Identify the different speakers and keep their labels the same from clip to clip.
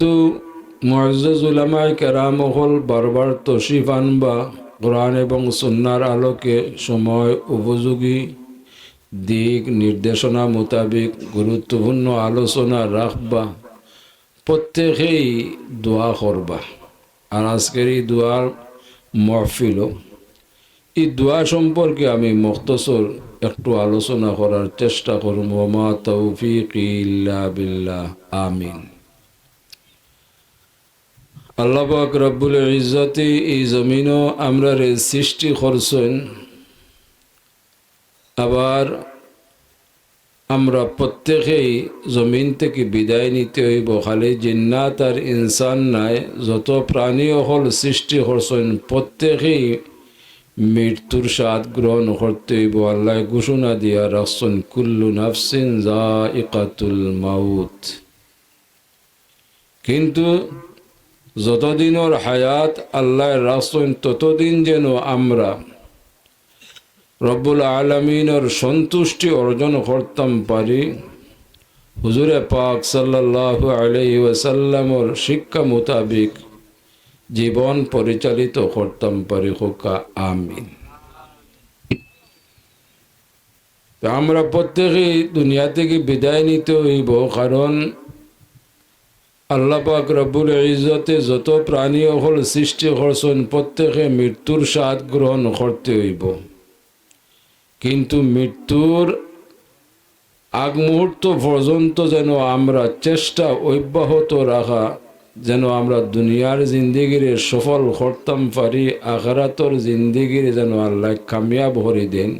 Speaker 1: তো মহাজ উলামায় কেরাম হল বারবার তশিফ আনবা কোরআন এবং সন্ন্যার আলোকে সময় উপযোগী দিক নির্দেশনা মোতাবেক গুরুত্বপূর্ণ আলোচনা রাখবা। প্রত্যেকেই দোয়া করবা। আর আজকের এই দোয়ার মহফিল এই দোয়া সম্পর্কে আমি মুক্তসর একটু আলোচনা করার চেষ্টা করব। মা তৌফিক ইল্লা বিল্লাহ। আমিন। আল্লাহবাক রব্বুল ইজ্জতে এই জমিনও আমরা রে সৃষ্টি করছেন। আবার আমরা প্রত্যেকেই জমিন থেকে বিদায় নিতে হইব। খালি জিন্নাত আর ইনসান নাই, যত প্রাণী হল সৃষ্টি করছেন, প্রত্যেকেই মৃত্যুর স্বাদ গ্রহণ করতে হইব। আল্লাহ ঘোষণা দিয়া রাখছেন, কুল্লু নাফসিন যা ইকাতুল মাউত। কিন্তু যতদিনের হায়াত আল্লাহ রাখছেন ততদিন যেন আমরা রব্বুল আলমিনের সন্তুষ্টি অর্জন করতাম পারি। হুজুরে পাক সাল্লাহ ওয়াসাল্লামর শিক্ষা মোতাবিক জীবন পরিচালিত করতাম পারি। হোকা, আমিন। আমরা প্রত্যেকেই দুনিয়া থেকে বিদায় নিতে হইব, কারণ আল্লাহ পাক রব্বুল ইজতে যত প্রাণী হল সৃষ্টি করছেন, প্রত্যেকে মৃত্যুর স্বাদ গ্রহণ করতে হইব। কিন্তু মৃত্যুর আগ মুহূর্ত পর্যন্ত যেন আমরা চেষ্টা অব্যাহত রাখা, যেন আমরা দুনিয়ার জিন্দিগির সফল করতাম পারি, আখারাতর জিন্দিগির যেন আল্লাহ কামিয়াব করে দেন।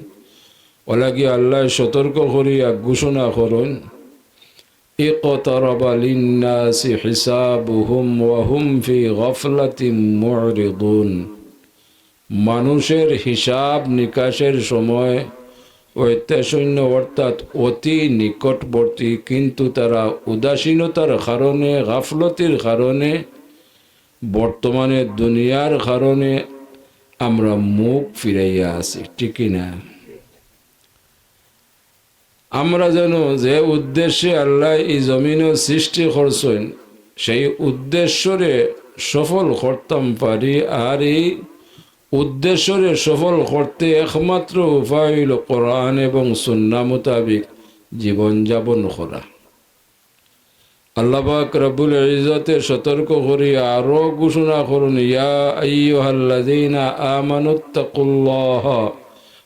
Speaker 1: ওলাগি আল্লাহ সতর্ক করিয়া ঘোষণা করুন اقترب للناس حسابهم وهم في غفلة معرضون মানুষের হিসাব নিকাশের সময় ঐত্যাশূন্য অর্থাৎ অতি নিকটবর্তী কিন্তু তারা উদাসীনতার কারণে গাফলতির কারণে বর্তমানে দুনিয়ার কারণে আমরা মুখ ফিরাইয়া আছি ঠিকই না আমরা যেন যে উদ্দেশ্যে আল্লাহ এই জমিনও সৃষ্টি করছেন, সেই উদ্দেশ্যরে সফল করতাম পারি, আর এই উদ্দেশ্যরে সফল করতে একমাত্র উপায় হইল কোরআন এবং সুন্না মোতাবিক জীবনযাপন করা। আল্লাহবাক রবুল ইজতে সতর্ক করি, আরও ঘোষণা করুন, ইয়া আইয়ুহাল্লাযীনা আমানুত্তাকুল্লাহ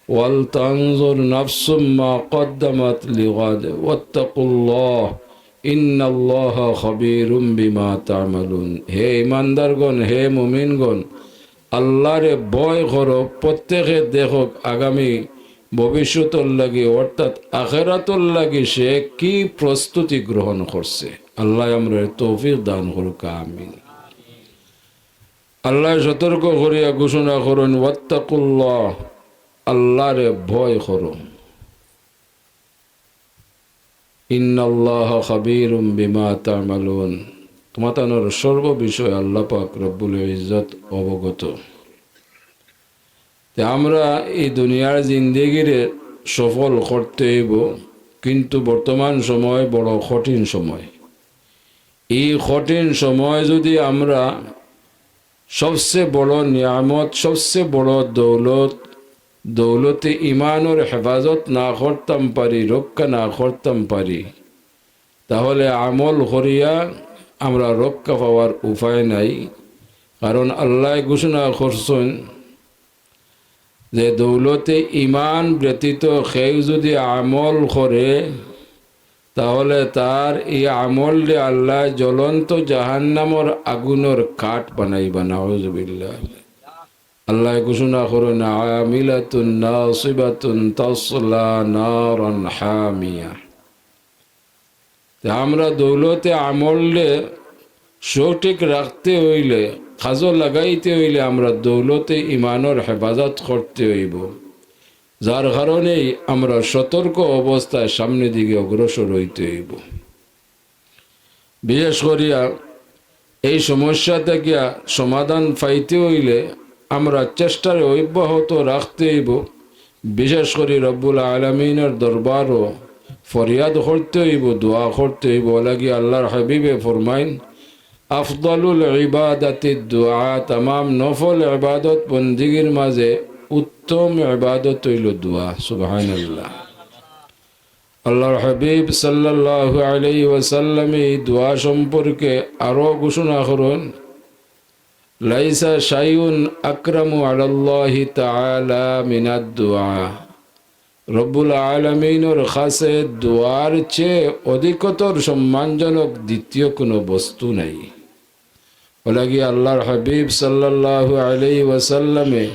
Speaker 1: ولتنظر نفس ما قدمت لغد واتقوا الله إن الله خبير بما تعملون হে ইমানদারগণ হে মুমিনগণ আল্লাহরে ভয় করো প্রত্যেকে দেখক আগামী ভবিষ্যতর লাগি অর্থাৎ আখেরাতর লাগি সে কি প্রস্তুতি গ্রহণ করছে আল্লাহ আমরা তৌফিক দান করুক আমিন আল্লাহ সতর্ক করিয়া ঘোষণা করুন ওয়াত্তাকুল্লাহ আল্লাহরে ভয় করো ইন্নাল্লাহ খাবিরুম বিমা তামালুন। তোমাতানোর সর্ব বিষয় আল্লাহ পাক রব্বুল ইজ্জত অবগত। আমরা এই দুনিয়ার জিন্দেগিরে সফল করতে হইব, কিন্তু বর্তমান সময় বড় কঠিন সময়। এই কঠিন সময় যদি আমরা সবচেয়ে বড় নিয়ামত, সবচেয়ে বড় দৌলত দৌলতে ইমানোর হেফাজত না করতাম পারি, রক্ষা না করতাম পারি। তাহলে আমল করিয়া আমরা রক্ষা পাওয়ার উপায় নাই। কারণ আল্লাহ ঘোষণা করছেন যে দৌলতে ইমান ব্যতীত সেও যদি আমল করে, তাহলে তার এই আমল দিয়ে আল্লাহ জ্বলন্ত জাহান্নামর আগুনের কাঠ বানাইবা নাউজবিল্লাহ। আল্লাহ ঘোষণা করুন আমিলাতুন নাসিবাতুন তাসলা নারান হামিয়া। আমরা দৌলতে আমলে সঠিক রাখতে হইলে, খাজো লাগাইতে হইলে আমরা দৌলতে ইমানের হেফাজত করতে হইব। যার কারণেই আমরা সতর্ক অবস্থায় সামনের দিকে অগ্রসর হইতে হইব। বিশেষ করিয়া এই সমস্যা থেকে সমাধান পাইতে হইলে আমরা চেষ্টার অব্যাহত রাখতে হইব বিশেষ করে রব্বুল আলমিনের দরবারও ফরিয়াদ করতে হইব দোয়া করতে হইব লাগি আল্লাহর হাবিবে ফরমাইন, আফদলুল ইবাদাতি দোয়া তাম নফল ইবাদত বন্দিগির মাঝে উত্তম ইবাদত হইল দোয়া, সুবহানাল্লাহ। আল্লাহর হাবিব সাল্লাল্লাহু আলাইহি ওয়াসাল্লাম এই দোয়া সম্পর্কে আরও ঘোষণা করুন। লাইসা শাইউন আকরামু আলাল্লাহি তাআলা মিনাদ দোয়া রব্বুল আলমিনের খাসে দোয়ার চেয়ে অধিকতর সম্মানজনক দ্বিতীয় কোনো বস্তু নাই। ওলাগি আল্লাহর হাবিব সাল্লাল্লাহু আলাই ওয়াসাল্লামে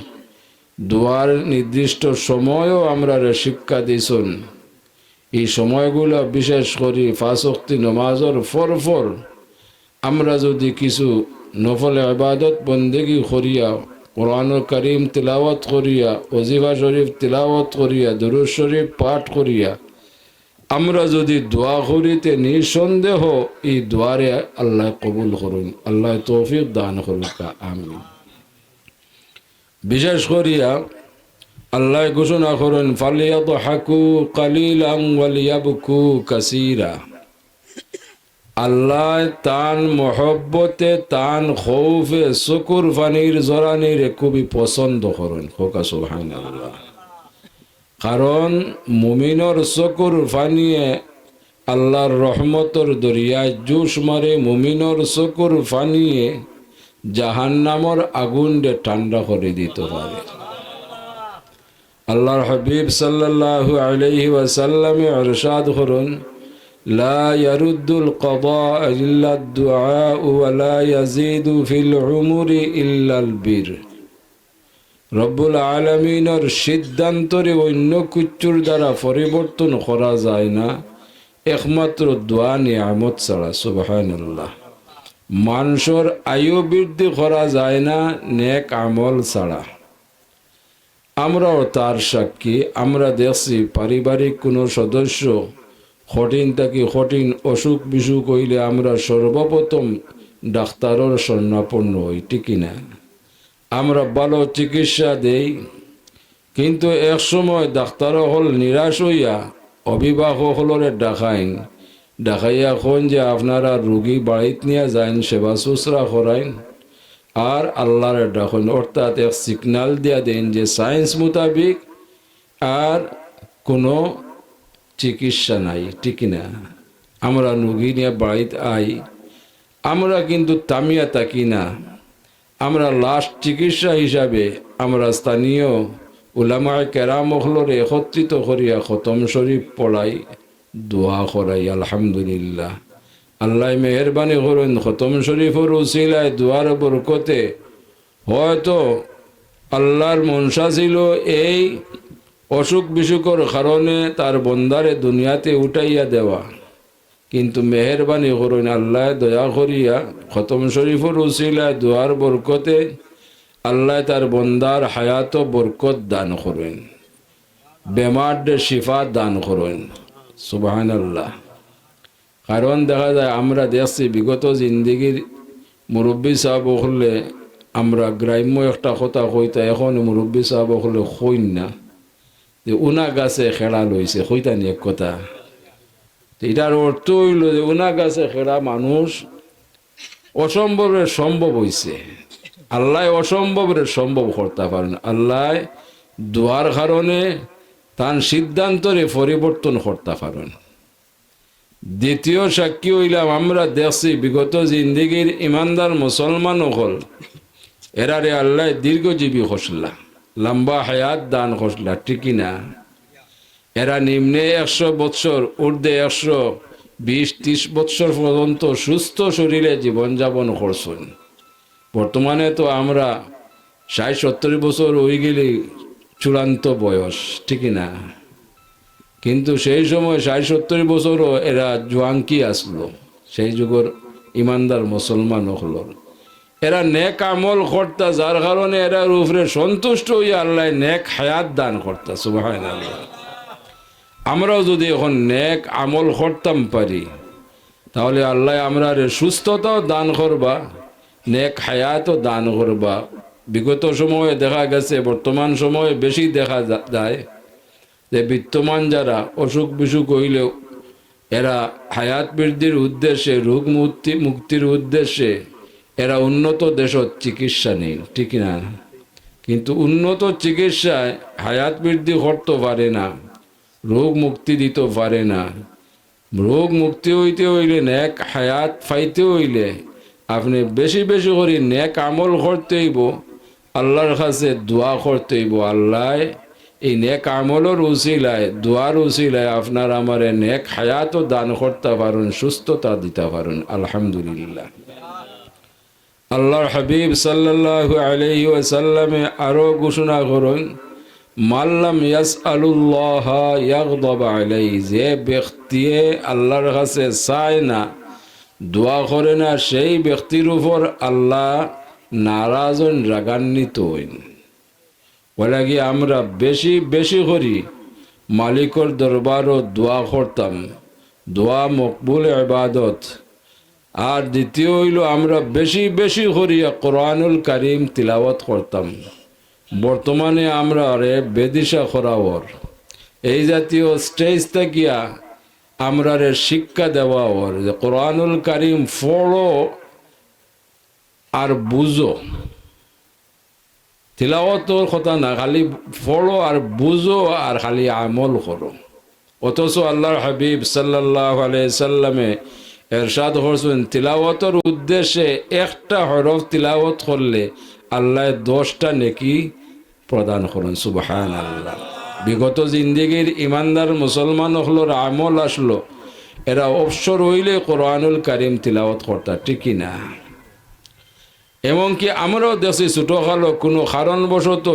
Speaker 1: দোয়ার নির্দিষ্ট সময়ও আমরা শিক্ষা দিছুন এই সময়গুলো বিশেষ করে ফাঁসক্তি নমাজর ফর ফর আমরা যদি কিছু নফল আবাদত বন্দেগি করিয়া কোরআন করিম তিলাওয়াত করিয়া, ওজিফা শরীফ তিলাওয়াত করিয়া দুরুজ শরীফ পাঠ করিয়া। আমরা যদি দোয়া করিতে নিঃসন্দেহ, এই দোয়ারে আল্লাহ কবুল করুন, আল্লাহ তৌফিক দান করুন আমি বিশেষ করিয়া আল্লাহ ঘোষণা করুন ফালিয়াদ হাকু কালিল আঙ্গলিয়াবকু কাসিরা। আল্লাহ তান মহব্বতে তান খৌফে শুকুর ফানির জরানির খুবই পছন্দ করেন। খোকা সুহান আল্লাহ কারণ মুমিনর চকুর ফানিয়ে আল্লাহর রহমতর দরিয়ায় জুস মারে, মুমিনর চকুর ফানিয়ে জাহান্নামর আগুন ডে ঠান্ডা করে দিতে পারে। আল্লাহর হাবিব সাল্লাল্লাহু আলাইহি ওয়াসাল্লামে ইরশাদ করুন لا يرد القضاء إلا الدعاء ولا يزيد في العمر إلا البر রব্বুল আলমিনের সিদ্ধান্তরে অন্য কুচ্চুর দ্বারা পরিবর্তন করা যায় না একমাত্র দোয়া নিয়ামত ছাড়া সুবাহান্লাহ মানুষের আয়ু বৃদ্ধি করা যায় না নেক আমল ছাড়া আমরাও তার সাক্ষী আমরা দেখছি পারিবারিক কোনো সদস্য কঠিন থাকি কঠিন অসুখ বিসুখ হইলে আমরা সর্বপ্রথম ডাক্তারের স্বর্ণাপন্ন হই ঠিকই না? আমরা ভালো চিকিৎসা দেই, কিন্তু এক সময় ডাক্তার হল নিরাশ হইয়া অভিভাবক হলরে ডাকাইন। ডাকাইয়া খন যে আপনারা রুগী বাড়িত নিয়ে যাইন, সেবা শুশ্রা করাইন, আর আল্লাহরে ডাকেন। অর্থাৎ এক সিগনাল দিয়া দেন যে সায়েন্স মোতাবিক আর কোনো চিকিৎসা নাই, ঠিক না? আমরা রুগী নিয়ে বাড়িতে আই, আমরা কিন্তু তামিয়া থাকি না। আমরা লাস্ট চিকিৎসা হিসাবে আমরা স্থানীয় উলামায় কেরামহলরে একত্রিত করিয়া খতম শরীফ পড়াই, দোয়া করাই, আলহামদুলিল্লাহ। আল্লাহ মেহরবানি করুন, খতম শরীফর উসিলায় দোয়ার বরকতে। হয়তো আল্লাহর মনসা ছিল এই অসুখ বিসুখর কারণে তার বন্দারে দুনিয়াতে উঠাইয়া দেওয়া। কিন্তু মেহরবানি করুন আল্লাহ, দয়া করিয়া খতম শরীফর উসিলায় দোয়ার বরকতে আল্লাহ তার বন্দার হায়াত বরকত দান করেন। বেমার শিফা দান করেন। সুবাহান আল্লাহ কারণ দেখা যায় আমরা দেখছি, বিগত জিন্দিগির মুরব্বী সাহেব হলে আমরা গ্রাম্য একটা কথা কইতা এখন মুরব্বী সাহেব হলে না। যে উনা গাছে খেলা লইছে কইতানি এক কথা। এটার অর্থ হইল যে উনা গাছে খেলা মানুষ অসম্ভবের সম্ভব হইছে। আল্লাহ অসম্ভবের সম্ভব করতে পারেন। আল্লাহ দোয়ার কারণে তার সিদ্ধান্তরে পরিবর্তন করতে পারেন। দ্বিতীয় সাক্ষী হইলাম আমরা দেখছি, বিগত জিন্দিগির ইমানদার মুসলমান হল, এরারে আল্লাহ দীর্ঘজীবী হসলা লম্বা হায়াত দান হসলা ঠিকই না এরা নিম্নে একশো বৎসর, ঊর্ধ্বে একশো বিশ, ত্রিশ বৎসর পর্যন্ত সুস্থ শরীরে জীবনযাপন করছেন। বর্তমানে তো আমরা ষাট, সত্তর বছর হয়ে গেলে চূড়ান্ত বয়স ঠিকই না কিন্তু সেই সময় ষাট, সত্তর বছরও এরা জোয়াঙ্কি আসলো? সেই যুগের ইমানদার মুসলমান হলো। এরা নেক আমল করতা, যার কারণে এরা উপরে সন্তুষ্ট হইয়া আল্লাহ নেক হায়াত দান করতা সুবাহ আমরাও যদি এখন নেক আমল করতাম পারি, তাহলে আল্লাহ আমরা সুস্থতাও দান করবা, নেক হায়াতও দান করবা। বিগত সময়ে দেখা গেছে, বর্তমান সময়ে বেশি দেখা যায় যে বিত্তমান যারা অসুখ বিসুখ হইলেও এরা হায়াত বৃদ্ধির উদ্দেশ্যে, রোগ মুক্তি মুক্তির উদ্দেশ্যে এরা উন্নত দেশত চিকিৎসা নেই, ঠিক না? কিন্তু উন্নত চিকিৎসায় হায়াত বৃদ্ধি করতে পারে না, রোগ মুক্তি দিতে পারে না। রোগ মুক্তি হইতে হইলে নেক হায়াত ফাইতে হইলে আপনি বেশি বেশি করে নেক আমল করতে হইব, আল্লাহর কাছে দোয়া করতে হইব। আল্লাহ, এই নেক আমলের উচিলায় দোয়ার উচিলায় আপনার আমার নেক হায়াতও দান করতে পারুন, সুস্থতা দিতে পারুন। আলহামদুলিল্লাহ। আল্লাহর হাবিব সাল্লাল্লাহু আলাইহি ওয়াসাল্লামে আরও ঘোষণা করুন মাল্লাম ইয়াস আলুল্লাহ ইয়াগদাব আলাই যে ব্যক্তি আল্লাহর কাছে চায় না, দোয়া করে না, সেই ব্যক্তির উপর আল্লাহ নারাজন রাগান্বিত হইন। কি আমরা বেশি বেশি করি, মালিকর দরবারও দোয়া করতাম, দোয়া মকবুল ইবাদত আর দ্বিতীয় হইল আমরা বেশি বেশি করিয়া কোরআনুল করিম তিলাওয়াত করতাম। বর্তমানে আমরা রে বেদিশা করাওর এই জাতীয় স্টেজ থাকিয়া আমরা রে শিক্ষা দেওয়া ওর, যে কোরআনুল করিম ফলো আর বুঝো। তিলাওয়াতর কথা না, খালি ফলো আর বুঝো আর খালি আমল করো। অথচ আল্লাহর হাবিব সাল্লাহ সাল্লামে এরশাদ করছেন তিলাওয়াতর উদ্দেশ্যে একটা হরফ তিলাওয়াত করলে আল্লাহ দশটা নেকি প্রদান করুন সুবাহান আল্লাহ বিগত জিন্দিগির ইমানদার মুসলমান হলোর আমল আসলো, এরা অবসর হইলে কোরআনুল কারিম তিলাওয়াত করতা ঠিকই না? এমনকি আমরাও দেশে ছোটোখালো কোনো কারণবশত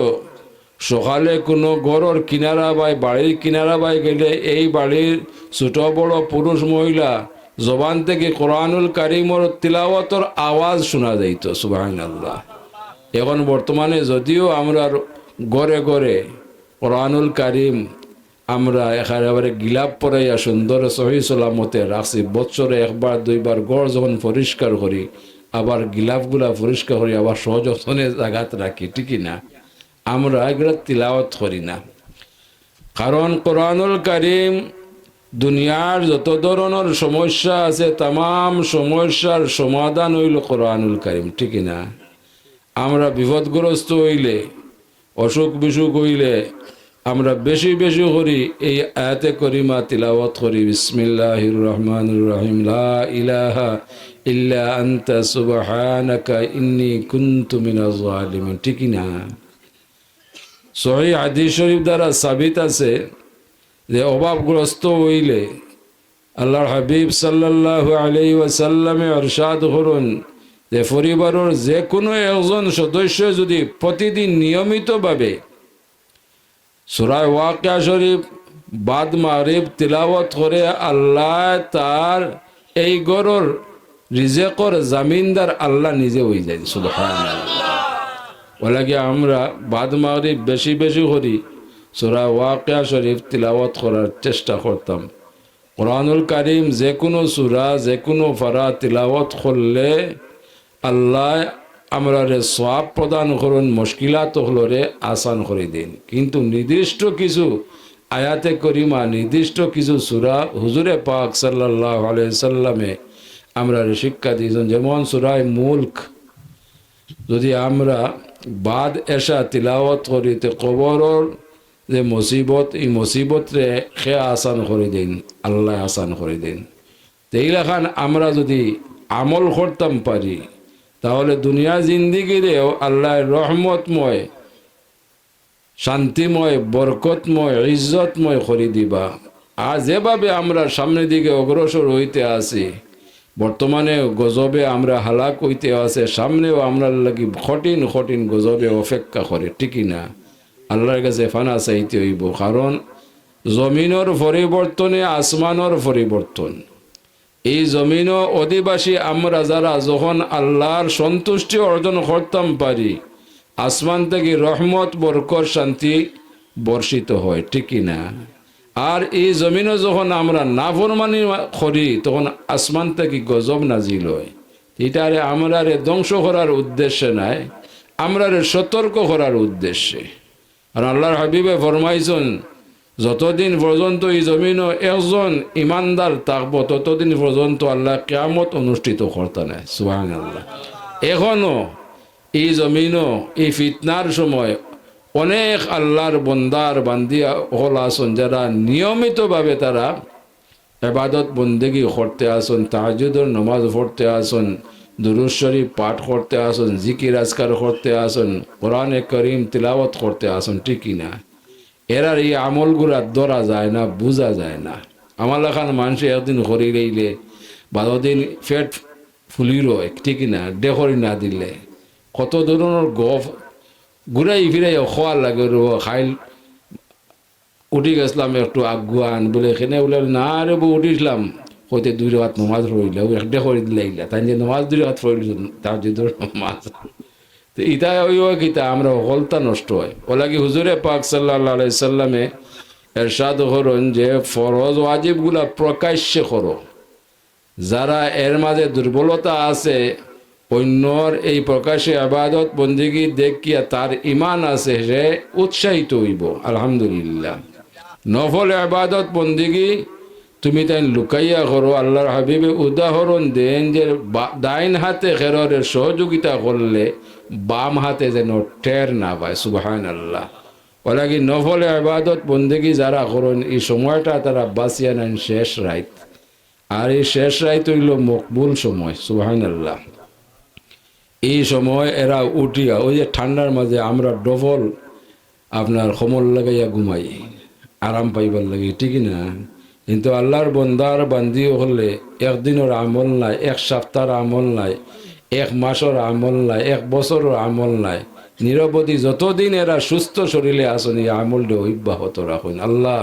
Speaker 1: সকালে কোনো গড়র কিনারা বাই বাড়ির কিনারা বাই গেলে এই বাড়ির ছোট বড় পুরুষ মহিলা জবান থেকে কোরআনুল কারিমর তিলাওয়াতর আওয়াজ শোনা যাইত সুবাহান আল্লাহ এখন বর্তমানে যদিও আমরা গড়ে গড়ে কোরআনুল কারিম আমরা একেবারে গিলাপ পরাইয়া সুন্দর সহি সালামতে রাখছি, বছরে একবার, দুইবার গড় যখন পরিষ্কার করি, আবার গিলাফগুলা পরিষ্কার করি, আবার সযত্নে জাগাত রাখি ঠিকই না? আমরা এগুলো তিলাওয়াত করি না। কারণ কোরআনুল কারিম দুনিয়ার যত ধরনের সমস্যা আছে তাম সমস্যার সমাধান হইল কোরআনুল কারিম ঠিকই না? আমরা বিপদগ্রস্ত হইলে, অসুখ বিসুখ হইলে, আমরা বেশি বেশি করি এই আয়াতে করিমা তিলাওয়াত করি, বিসমিল্লাহির রহমানুর রহিম ইলাহা ইল্লা ঠিক না? সহি হাদিস শরীফ দ্বারা সাবিত আছে যে অভাবগ্রস্ত হইলে আল্লাহর হাবিব সাল্লাল্লাহু আলাইহি ওয়াসাল্লামে অরশাদ করুন যে পরিবারের যে কোনো একজন সদস্য যদি প্রতিদিন নিয়মিতভাবে সুরায় ওয়াকিয়া শরীফ, বাদ মারিব তিলাওয়াত করে আল্লাহ তার এই গরর রিজেকর জামিনদার আল্লাহ নিজে হয়ে যায় সুবহান ওলাগে আমরা বাদ মারিব বেশি বেশি করি। সুরা ওয়াকিয়া শরীফ তিলাওয়াত করার চেষ্টা করতাম। কোরআনুল কারিম যে কোনো সুরা যে কোনো ফারা তিলাওয়াত করলে আল্লাহ আমরা রে সব প্রদান করুন, মুশকিলাত হলরে আসান করে দিন। কিন্তু নির্দিষ্ট কিছু আয়াতে করিমা, নির্দিষ্ট কিছু সুরা হুজুরে পাক সাল্লাহ সাল্লামে আমরা শিক্ষা দিয়েছেন। যেমন সুরায় মুল্ক, যদি আমরা বাদ এসা তিলাওয়াত করি, তে কবরর যে মুসিবত, এই মুসিবত রে সে আসান করে দিন, আল্লাহ আসান করে দিন। এইলাখান আমরা যদি আমল করতাম পারি, তাহলে দুনিয়া জিন্দিগিরেও আল্লাহর রহমতময়, শান্তিময়, বরকতময়, ইজ্জতময় করে দিবা। আর যেভাবে আমরা সামনের দিকে অগ্রসর হইতে আসি বর্তমানে গজবে আমরা হালাক হইতে আছে, সামনেও আমরা লাগি কঠিন কঠিন গজবে অপেক্ষা করে, ঠিকই না? আল্লাহর কাছে ফানা চাইতে হইব। কারণ জমিনের পরিবর্তনে আসমানের পরিবর্তন। এই জমিন অধিবাসী, আমরা যারা যখন আল্লাহর সন্তুষ্টি অর্জন করতাম পারি, আসমান থেকে রহমত বরকর শান্তি বর্ষিত হয় ঠিকই না? আর এই জমিনে যখন আমরা নাফরমানি করি, তখন আসমান থেকে গজব নাজিল হয়। এটারে আমরা রে ধ্বংস করার উদ্দেশ্যে নাই আমরা রে সতর্ক করার উদ্দেশ্যে। আর আল্লাহর হাবিবে ফরমাইছেন, যতদিন পর্যন্ত এই জমিনও একজন ইমানদার থাকব, ততদিন পর্যন্ত আল্লাহ কেয়ামত অনুষ্ঠিত করতে নেয় সুহান আল্লাহ এখনও এই জমিনও এই ফিতনার সময় অনেক আল্লাহর বন্দার বান্দিয়া হল আসন যারা নিয়মিতভাবে তারা এবাদত বন্দেগি করতে আসুন তাহাজুদর নমাজ পড়তে আসুন দুরুজ পাঠ করতে আসুন, জিকির আজকার করতে আসুন, কোরআনে করিম তিলাওয়াত করতে আসুন, ঠিকই না। এরার এই আমলগুলা ধরা যায় না, বোঝা যায় না। আমার লেখান মানুষ একদিন হরি রইলে বারো দিন ফেট ফুলির ঠিকই না ডেকরি না দিলে। কত ধরনের গফ, ঘুরাই ফিরাই খোয়া লাগে খাইল, উঠি গেছিলাম একটু আগুয়ান বলে এখানে বলে না রে বউ উঠিছিলাম হইতে দুই রাত নমাজ পড়িলে একটা করে দিলে তাই যে নমাজ দুই রাত পড়িল তার যে নমাজ। তো ইটা ওই কিতা আমরা হলতা নষ্ট হয়। ওলাগি হুজুরে পাক সাল্লাহ সাল্লামে এরশাদ করুন যে ফরজ ওয়াজিবগুলা প্রকাশ্যে করো। যারা এর মাঝে দুর্বলতা আছে, অন্যর এই প্রকাশে আবাদত বন্দিগি দেখিয়া তার ইমান আছে সে উৎসাহিত হইব। আলহামদুলিল্লাহ। নফল আবাদত বন্দিগি তুমি তাই লুকাইয়া করো, আল্লাহর হাবিবে উদাহরণ দেন যে ডাইন হাতে খেররের সহযোগিতা করলে বাম হাতে যেন টের না পায় সুবাহান আল্লাহ ওলাগি নফলে আবাদত বন্দেগি যারা করেন, এই সময়টা তারা বাঁচিয়া নেন শেষ রাইত আর এই শেষ রাইত হইল মকবুল সময় সুবাহান আল্লাহ এই সময় এরা উঠিয়া, ওই যে ঠান্ডার মাঝে আমরা ডবল আপনার সমল লাগাইয়া ঘুমাই, আরাম পাইবার লাগে ঠিকই না? কিন্তু আল্লাহর বন্দার বান্দি হলে একদিনের আমল নাই, এক সপ্তাহের আমল নাই, এক মাসের আমল নাই, এক বছরের আমল নাই। নিরবধি যতদিন এরা সুস্থ শরীরে আসেন এই আমলটা অব্যাহত রাখুন। আল্লাহ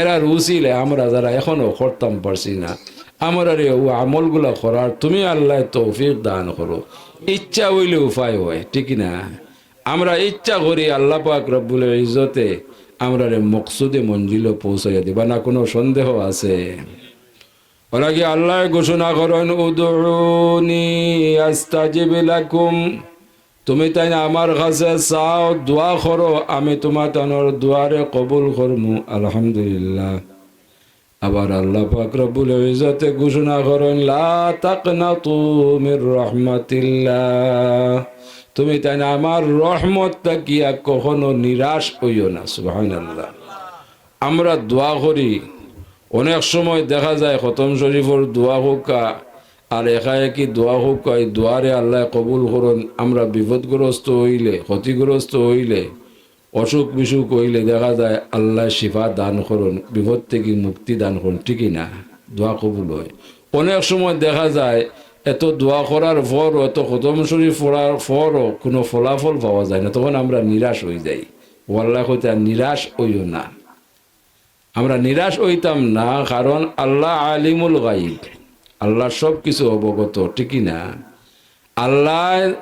Speaker 1: এরা রুচিলে আমরা যারা এখনও করতাম পারছি না, আমরা রে ও আমলগুলা করার তুমি আল্লাহ তৌফিক দান করো। ইচ্ছা হইলে উপায় হয়, ঠিক না? আমরা ইচ্ছা করি আল্লাহ পাক রব্বুল ইজতে আমরা মকসুদে মঞ্জিল পৌঁছাইয়া দিবা, না কোনো সন্দেহ আছে? ওরা কি আল্লাহ ঘোষণা করেন উদুনি আস্তাজিব লাকুম। তুমি তাই আমার কাছে চাও, দোয়া করো, আমি তোমার তানোর দুয়ারে কবুল করমু, আলহামদুলিল্লাহ। আবার আল্লাহ পাক রব্বুল ইজ্জতে ঘোষণা করেন, লা তাকনাতু মির রাহমাতিল্লাহ। তুমি তাই না, আমার রহমত তাকিয়া কখনো নিরাশ হইও না, সুবহানাল্লাহ। আমরা দোয়া করি, অনেক সময় দেখা যায় খতম শরীফর দোয়া হোকা, আর একা একই দোয়া হোকা, এই দোয়ারে আল্লাহ কবুল করুন, আমরা বিপদগ্রস্ত হইলে, ক্ষতিগ্রস্ত হইলে, অসুখ বিসুখ হইলে দেখা যায় আল্লাহ শিফা দান করুন, বিপদ থেকে মুক্তি দান করুন, ঠিকই না? দোয়া কবুল হয়। অনেক সময় দেখা যায় এত দোয়া করার পরও এত খতম শরীফ পড়ার পরও কোনো ফলাফল পাওয়া যায় না। তখন আমরা নিরাশ হয়ে যাই। ও আল্লাহ হইতে নিরাশ হইও না। আমরা নিরাশ হইতাম না, কারণ আল্লাহ আলিমুল গাইব আল্লাহ সব কিছু অবগত, ঠিকই না? আল্লাহ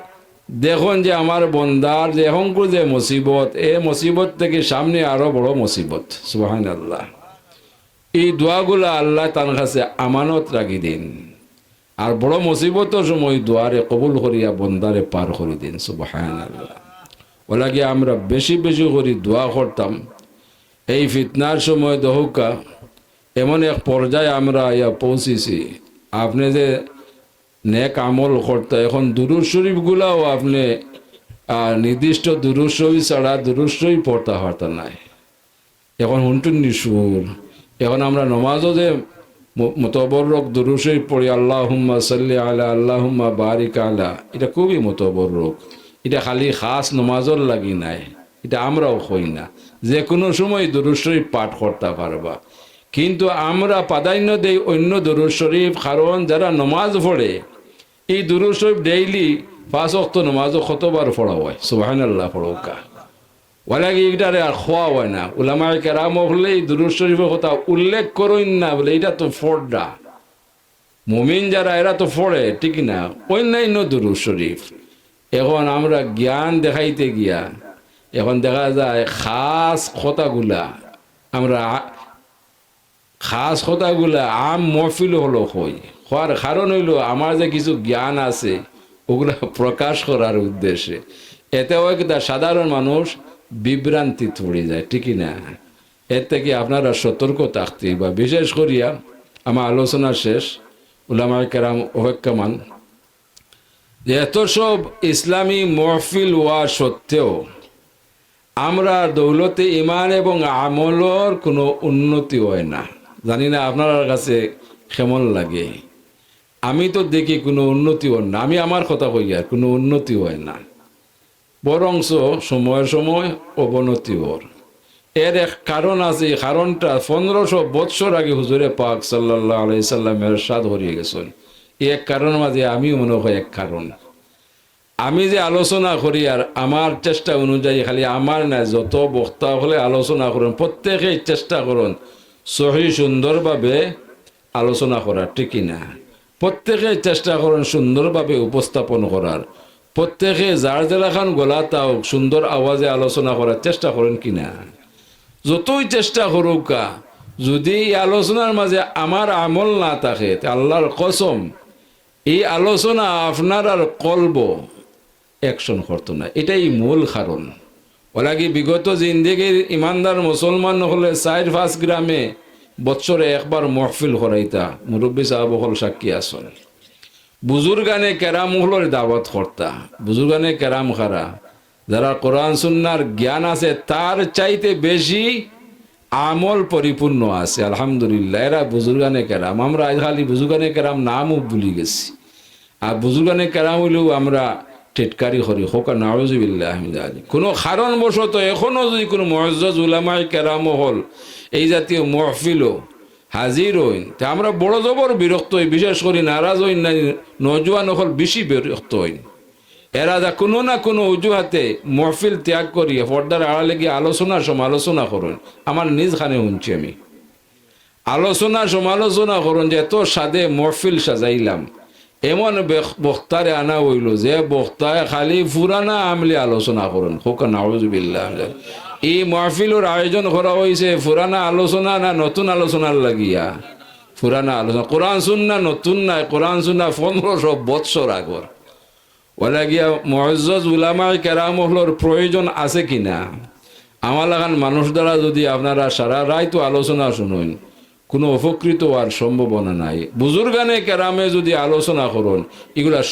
Speaker 1: দেখুন যে আমার বন্দার যে এখনকার যে মুসিবত, এ মুসিবত থেকে সামনে আরও বড় মুসিবত। সুবাহান আল্লাহ এই দোয়াগুলা আল্লাহ তার কাছে আমানত রাখি দিন। আর বড় মুসিবতের সময় দুয়ারে কবুল করিয়া বন্দারে পার করে দিন সুবাহান আল্লাহ ওলাগে আমরা বেশি বেশি করে দোয়া করতাম। এই ফিতনার সময় দহুকা এমন এক পর্যায়ে আমরা ইয়া পৌঁছেছি। আপনি যে নেক আমল করতে, এখন দুরুর শরীফগুলাও আপনি নির্দিষ্ট শরীফ ছাড়া দুরুর শরীফ পড়তে নাই। এখন হুন্টুন সুর, এখন আমরা নমাজও যে মতবরক শরীফ পড়ি আল্লাহ হুম্মা সাল্লি আলা আল্লাহ হুম্মা বারিক আলা। এটা খুবই মতবরক। এটা খালি খাস নমাজর লাগি নাই। এটা আমরাও হই না। যে কোনো সময় শরীফ পাঠ করতে পারবা। কিন্তু আমরা প্রাধান্য দেই অন্য দুরুদ শরীফ, কারণ যারা নমাজ পড়ে, এই শরীফ ডেইলি পাঁচ অক্ত নমাজও কতবার পড়া হয়? সুবাহান আল্লাহ পড়ৌকা ওলাগে এইটারে আর খোয়া হয় না। উলামায় কেরাম হলে এই দুরুদ শরীফের কথা উল্লেখ করইন না বলে, এটা তো ফোরডা। মুমিন যারা, এরা তো পড়ে ঠিক না? অন্যান্য দুরুদ শরীফ। এখন আমরা জ্ঞান দেখাইতে গিয়া, এখন দেখা যায় খাস কথাগুলা, আমরা খাস কথাগুলা আম মহফিল হলো হই হওয়ার কারণ হইল আমার যে কিছু জ্ঞান আছে, ওগুলা প্রকাশ করার উদ্দেশ্যে। এতে হয় সাধারণ মানুষ বিভ্রান্তি পড়ে যায়, ঠিকই না? এর থেকে আপনারা সতর্ক থাকতে বা বিশেষ করিয়া আমার আলোচনা শেষ, উলামায় কেরাম যে এত সব ইসলামী মহফিল হওয়া সত্ত্বেও আমরা দৌলতে ইমান এবং আমলর কোনো উন্নতি হয় না। জানি না আপনার কাছে কেমন লাগে। আমি তো দেখি কোনো উন্নতি হয় না। আমি আমার কথা কই আর কোনো উন্নতি হয় না। বরংস সময় সময় অবনতি ওর এর এক কারণ আছে, এই কারণটা পনেরোশো বৎসর আগে হুজুরে পাক সাল্লাহ আলাইসাল্লামের সাদ হরিয়ে গেছেন। এক কারণ মাঝে আমি মনে হয় এক কারণ। আমি যে আলোচনা করি আর আমার চেষ্টা অনুযায়ী খালি আমার না যত বক্তা হলে আলোচনা করুন, প্রত্যেকেই চেষ্টা করুন সহি সুন্দরভাবে আলোচনা করার, ঠিকই না? প্রত্যেকে চেষ্টা করুন সুন্দরভাবে উপস্থাপন করার। প্রত্যেকে যার জেলাখান গলা তাও সুন্দর আওয়াজে আলোচনা করার চেষ্টা করেন কিনা যতই চেষ্টা করুকা যদি এই আলোচনার মাঝে আমার আমল না থাকে আল্লাহর কসম এই আলোচনা আপনার আর কলব অ্যাকশন করতো না এটাই মূল কারণ ওলাগি বিগত জিন্দেগির ইমানদার মুসলমান হলে চার পাঁচ গ্রামে বছরে একবার মহফিল করাইতা মুরব্বী সাহাব হল সাক্ষী আসন বুজুর্গানে কেরাম হলের দাওয়াত কর্তা। বুজুর্গানে কেরাম খারা। যারা কোরআন সুন্নার জ্ঞান আছে, তার চাইতে বেশি আমল পরিপূর্ণ আছে। আলহামদুলিল্লাহ, এরা বুজুর্গানে কেরাম। আমরা খালি বুজুর্গানে কেরাম নামও ভুলি গেছি। আর বুজুর্গানে কেরাম হইলেও আমরা টেটকারি করি। হোকা নাওজবিল্লাহ কোনো কারণবশত এখনও যদি কোনো মহজ্জজ উলামাই কেরাম হল, এই জাতীয় মহফিলও হাজির হইন। তা আমরা বড় জবর বিরক্ত হই, বিশেষ করি নারাজ হইন না, নজওয়ান হল বেশি বিরক্ত হইন। এরা যা কোনো না কোনো অজুহাতে মহফিল ত্যাগ করি পর্দার আড়ালে গিয়ে আলোচনা সমালোচনা করুন। আমার নিজ খানে শুনছি আমি। আলোচনা সমালোচনা করুন যে এত সাদে মহফিল সাজাইলাম। এমন বক্তারে আনা হইল যে বক্তায় খালি ফুরানা আমলে আলোচনা করুন। হোক নাউজুবিল্লাহ। এই মহফিলের আয়োজন করা হয়েছে ফুরানা আলোচনা না নতুন আলোচনার লাগিয়া? ফুরানা আলোচনা কোরআন শুননা নতুন নাই কোরআন শুননা পনেরোশো বৎসর আগর ওলা গিয়া মহজ্জজ উলামায় কেরামহলর প্রয়োজন আছে কিনা আমার লাগান মানুষ দ্বারা যদি আপনারা সারা রায় আলোচনা শুনুন, কোনো উপকৃত হওয়ার সম্ভাবনা নাই। বুজুর্গানে কেরামে যদি আলোচনা করুন এগুলা